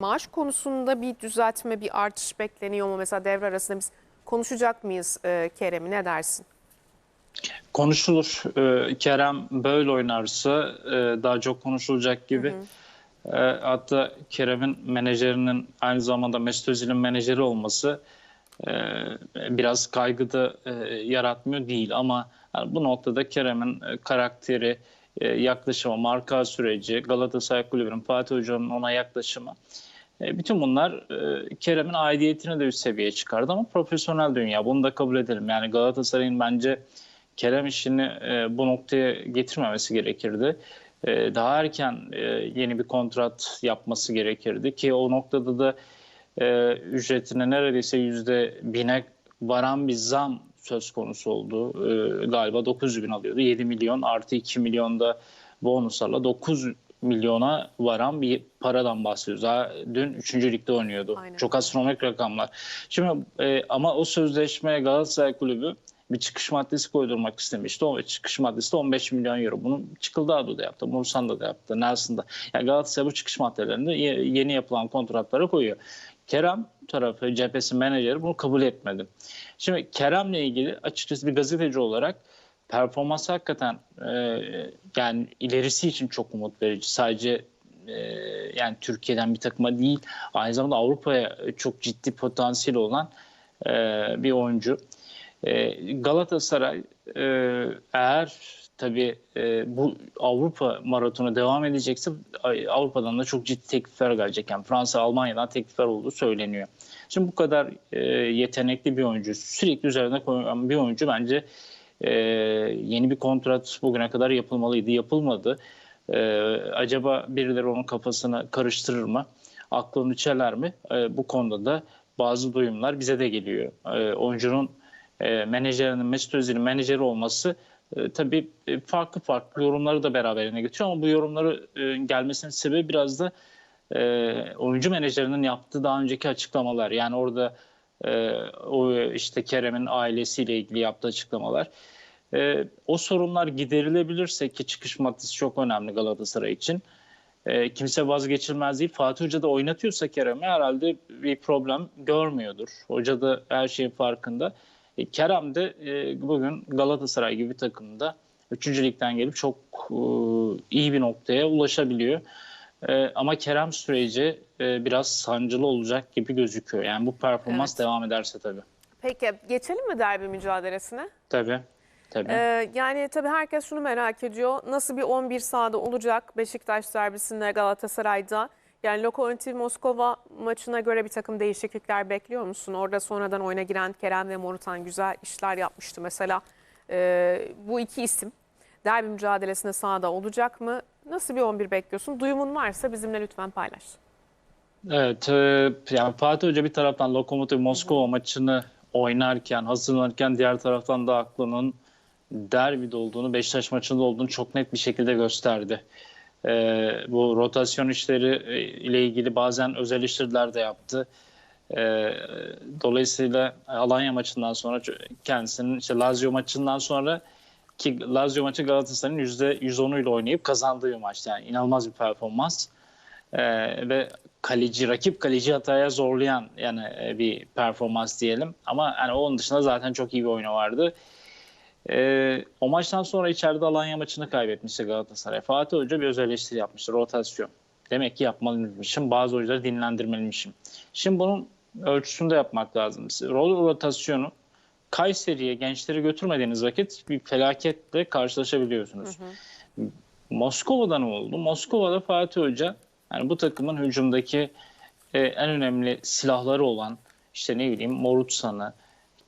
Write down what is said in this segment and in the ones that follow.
Maaş konusunda bir düzeltme, bir artış bekleniyor mu? Mesela devre arasında biz konuşacak mıyız e, Kerem'i? Ne dersin? Konuşulur. Ee, Kerem böyle oynarsa e, daha çok konuşulacak gibi. E, hatta Kerem'in menajerinin aynı zamanda Mesut Özil'in menajeri olması e, biraz kaygı da e, yaratmıyor değil. Ama yani bu noktada Kerem'in e, karakteri, e, yaklaşımı, marka süreci, Galatasaray Kulübü'nün, Fatih Hoca'nın ona yaklaşımı e, bütün bunlar e, Kerem'in aidiyetini de üst seviyeye çıkardı ama profesyonel dünya. Bunu da kabul edelim. Yani Galatasaray'ın bence Kerem işini e, bu noktaya getirmemesi gerekirdi. E, daha erken e, yeni bir kontrat yapması gerekirdi ki o noktada da e, ücretine neredeyse yüzde bine varan bir zam söz konusu oldu. E, galiba 900 bin alıyordu. 7 milyon artı 2 milyonda bonuslarla 9 milyona varan bir paradan bahsediyoruz. Daha dün 3. ligde oynuyordu. Aynen. Çok astronomik rakamlar. Şimdi e, ama o sözleşmeye Galatasaray Kulübü bir çıkış maddesi koydurmak istemişti. O çıkış maddesi de 15 milyon euro. Bunu Çıkıldağ'da da yaptı, Mursan'da da yaptı, Nelson'da. Yani Galatasaray bu çıkış maddelerini ye- yeni yapılan kontratlara koyuyor. Kerem tarafı, cephesi menajeri bunu kabul etmedi. Şimdi Kerem'le ilgili açıkçası bir gazeteci olarak performansı hakikaten e, yani ilerisi için çok umut verici. Sadece e, yani Türkiye'den bir takıma değil aynı zamanda Avrupa'ya çok ciddi potansiyeli olan e, bir oyuncu. E, Galatasaray e, eğer tabii e, bu Avrupa maratonu devam edecekse Avrupa'dan da çok ciddi teklifler gelecek. Yani Fransa, Almanya'dan teklifler olduğu söyleniyor. Şimdi bu kadar e, yetenekli bir oyuncu, sürekli üzerine koyan bir oyuncu bence yeni bir kontrat bugüne kadar yapılmalıydı, yapılmadı. Acaba birileri onun kafasını karıştırır mı? Aklını çeler mi? Bu konuda da bazı duyumlar bize de geliyor. Oyuncunun e, menajerinin Mesut Özil'in menajeri olması e, tabii e, farklı farklı yorumları da beraberine getiriyor ama bu yorumları e, gelmesinin sebebi biraz da e, oyuncu menajerinin yaptığı daha önceki açıklamalar. Yani orada e, o işte Kerem'in ailesiyle ilgili yaptığı açıklamalar. E, o sorunlar giderilebilirse ki çıkış maddesi çok önemli Galatasaray için. E, kimse vazgeçilmez değil. Fatih Hoca da oynatıyorsa Kerem'i herhalde bir problem görmüyordur. Hoca da her şeyin farkında. E, Kerem de e, bugün Galatasaray gibi takımda 3. ligden gelip çok e, iyi bir noktaya ulaşabiliyor. E, ama Kerem süreci e, biraz sancılı olacak gibi gözüküyor. Yani bu performans Evet. devam ederse tabii. Peki geçelim mi derbi mücadelesine? Tabii. Tabii. Ee, yani tabii herkes şunu merak ediyor. Nasıl bir 11 sahada olacak Beşiktaş derbisinde Galatasaray'da? Yani Lokomotiv Moskova maçına göre bir takım değişiklikler bekliyor musun? Orada sonradan oyuna giren Kerem ve Morutan güzel işler yapmıştı mesela. Ee, bu iki isim derbi mücadelesinde sahada olacak mı? Nasıl bir 11 bekliyorsun? Duyumun varsa bizimle lütfen paylaş. Evet, e, yani Fatih Hoca bir taraftan Lokomotiv Moskova maçını oynarken, hazırlanırken diğer taraftan da aklının derbide olduğunu, Beşiktaş maçında olduğunu çok net bir şekilde gösterdi. E, bu rotasyon işleri e, ile ilgili bazen öz eleştiriler de yaptı. E, dolayısıyla Alanya maçından sonra kendisinin işte Lazio maçından sonra ki Lazio maçı Galatasaray'ın %110'uyla oynayıp kazandığı bir maçtı. Yani inanılmaz bir performans. Ee, ve kaleci rakip kaleci hataya zorlayan yani e, bir performans diyelim ama yani onun dışında zaten çok iyi bir oyunu vardı. Ee, o maçtan sonra içeride Alanya maçını kaybetmişti Galatasaray. Fatih Hoca bir öz eleştiri yapmıştı. Rotasyon. Demek ki yapmalıymışım. Bazı oyuncuları dinlendirmeliymişim. Şimdi bunun ölçüsünde yapmak lazım. Rol rotasyonu Kayseri'ye gençleri götürmediğiniz vakit bir felaketle karşılaşabiliyorsunuz. Moskova'da ne oldu? Moskova'da Fatih Hoca yani bu takımın hücumdaki e, en önemli silahları olan işte ne bileyim Morutsan'ı,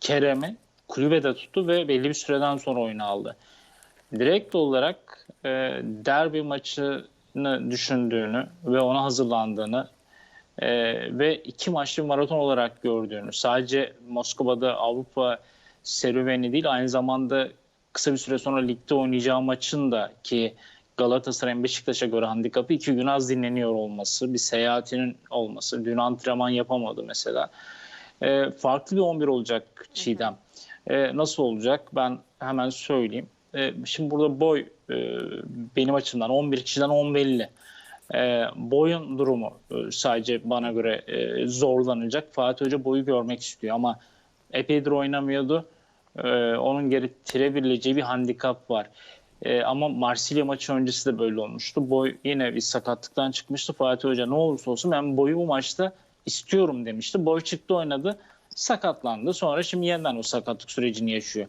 Kerem'i kulübede tuttu ve belli bir süreden sonra oyuna aldı. Direkt olarak e, derbi maçını düşündüğünü ve ona hazırlandığını e, ve iki maçlı maraton olarak gördüğünü, sadece Moskova'da Avrupa serüveni değil aynı zamanda kısa bir süre sonra ligde oynayacağı maçın da ki Galatasaray'ın Beşiktaş'a göre handikapı iki gün az dinleniyor olması, bir seyahatinin olması. Dün antrenman yapamadı mesela. E, farklı bir 11 olacak Çiğdem. E, nasıl olacak? Ben hemen söyleyeyim. E, şimdi burada boy e, benim açımdan 11 kişiden 10 belli. E, boyun durumu e, sadece bana göre e, zorlanacak. Fatih Hoca boyu görmek istiyor ama epeydir oynamıyordu. E, onun getirebileceği bir handikap var. E, ama Marsilya maçı öncesi de böyle olmuştu. Boy yine bir sakatlıktan çıkmıştı. Fatih Hoca ne olursa olsun ben boyu bu maçta istiyorum demişti. Boy çıktı oynadı. Sakatlandı. Sonra şimdi yeniden o sakatlık sürecini yaşıyor.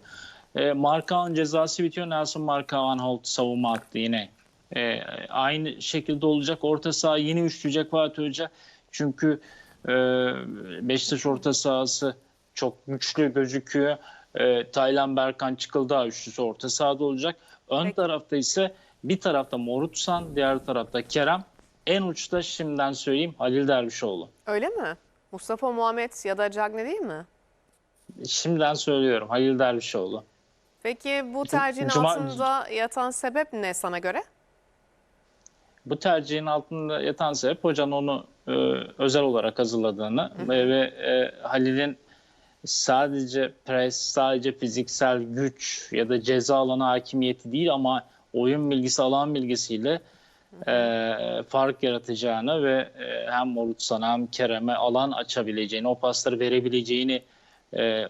E, Markavan cezası bitiyor. Nelson Markavan Holt savunma attı yine. E, aynı şekilde olacak. Orta saha yeni üçleyecek Fatih Hoca. Çünkü e, Beşiktaş orta sahası çok güçlü gözüküyor. E, Taylan Berkan Çıkıldağ üçlüsü orta sahada olacak. Ön Peki. tarafta ise bir tarafta Morutsan, diğer tarafta Kerem. En uçta şimdiden söyleyeyim Halil Dervişoğlu. Öyle mi? Mustafa Muhammed ya da Cagne değil mi? Şimdiden söylüyorum Halil Dervişoğlu. Peki bu tercihin Cuma- altında yatan sebep ne sana göre? Bu tercihin altında yatan sebep hocanın onu e, özel olarak hazırladığını ve, ve e, Halil'in sadece pres, sadece fiziksel güç ya da ceza alanı hakimiyeti değil ama oyun bilgisi, alan bilgisiyle e, fark yaratacağını ve e, hem Morutsan'a hem Kerem'e alan açabileceğini, o pasları verebileceğini e,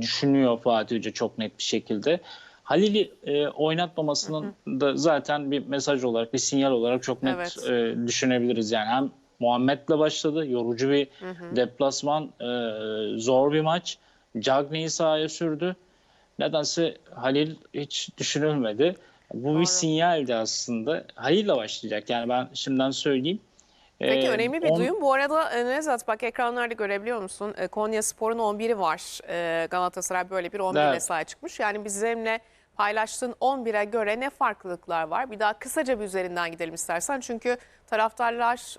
düşünüyor Fatih Hoca çok net bir şekilde. Halil'i e, oynatmamasının da zaten bir mesaj olarak, bir sinyal olarak çok net Evet. e, düşünebiliriz. Yani hem Muhammed'le başladı, yorucu bir deplasman, e, zor bir maç. Cagney'i sahaya sürdü. Nedense Halil hiç düşünülmedi. Bu Doğru. bir sinyaldi aslında. Halil'le başlayacak. Yani ben şimdiden söyleyeyim. Peki E, önemli bir on- duyum. Bu arada e, Nevzat bak ekranlarda görebiliyor musun? E, Konya Spor'un 11'i var. E, Galatasaray böyle bir 11 ile Evet. sahaya çıkmış. Yani bizimle paylaştığın 11'e göre ne farklılıklar var? Bir daha kısaca bir üzerinden gidelim istersen. Çünkü taraftarlar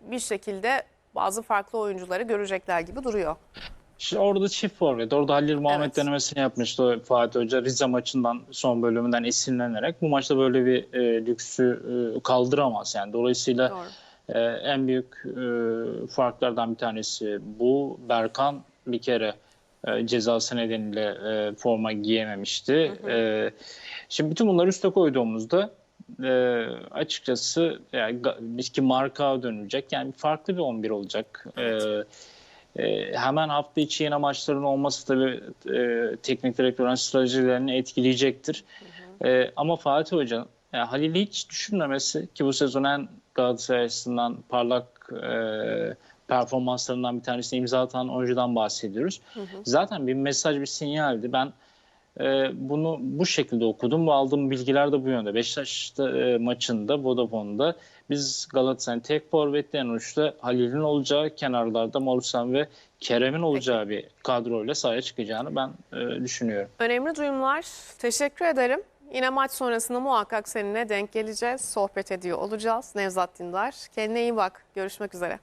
bir şekilde bazı farklı oyuncuları görecekler gibi duruyor. İşte orada çift forvet. Orada Halil Muhammed Evet. denemesini yapmıştı Fatih Hoca. Rize maçından son bölümünden esinlenerek. Bu maçta böyle bir e, lüksü e, kaldıramaz. Yani dolayısıyla Doğru. e, en büyük e, farklardan bir tanesi bu. Berkan bir kere e, cezası nedeniyle e, forma giyememişti. E, şimdi bütün bunları üste koyduğumuzda e, açıkçası yani, ki marka dönülecek. Yani farklı bir 11 olacak. E, e, hemen hafta içi yine maçların olması tabii e, teknik direktörün stratejilerini etkileyecektir. E, ama Fatih Hoca'nın yani Halil'i hiç düşünmemesi ki bu sezon en Galatasaray açısından parlak e, performanslarından bir tanesini imza atan oyuncudan bahsediyoruz. Zaten bir mesaj, bir sinyaldi. Ben e, bunu bu şekilde okudum ve aldığım bilgiler de bu yönde. Beşiktaş'ta e, maçında Vodafone'da biz Galatasaray'ın tek forvetli en uçta Halil'in olacağı, kenarlarda Morusan ve Kerem'in olacağı bir kadroyla sahaya çıkacağını ben e, düşünüyorum. Önemli duyumlar. Teşekkür ederim. Yine maç sonrasında muhakkak seninle denk geleceğiz. Sohbet ediyor olacağız. Nevzat Dindar. Kendine iyi bak. Görüşmek üzere.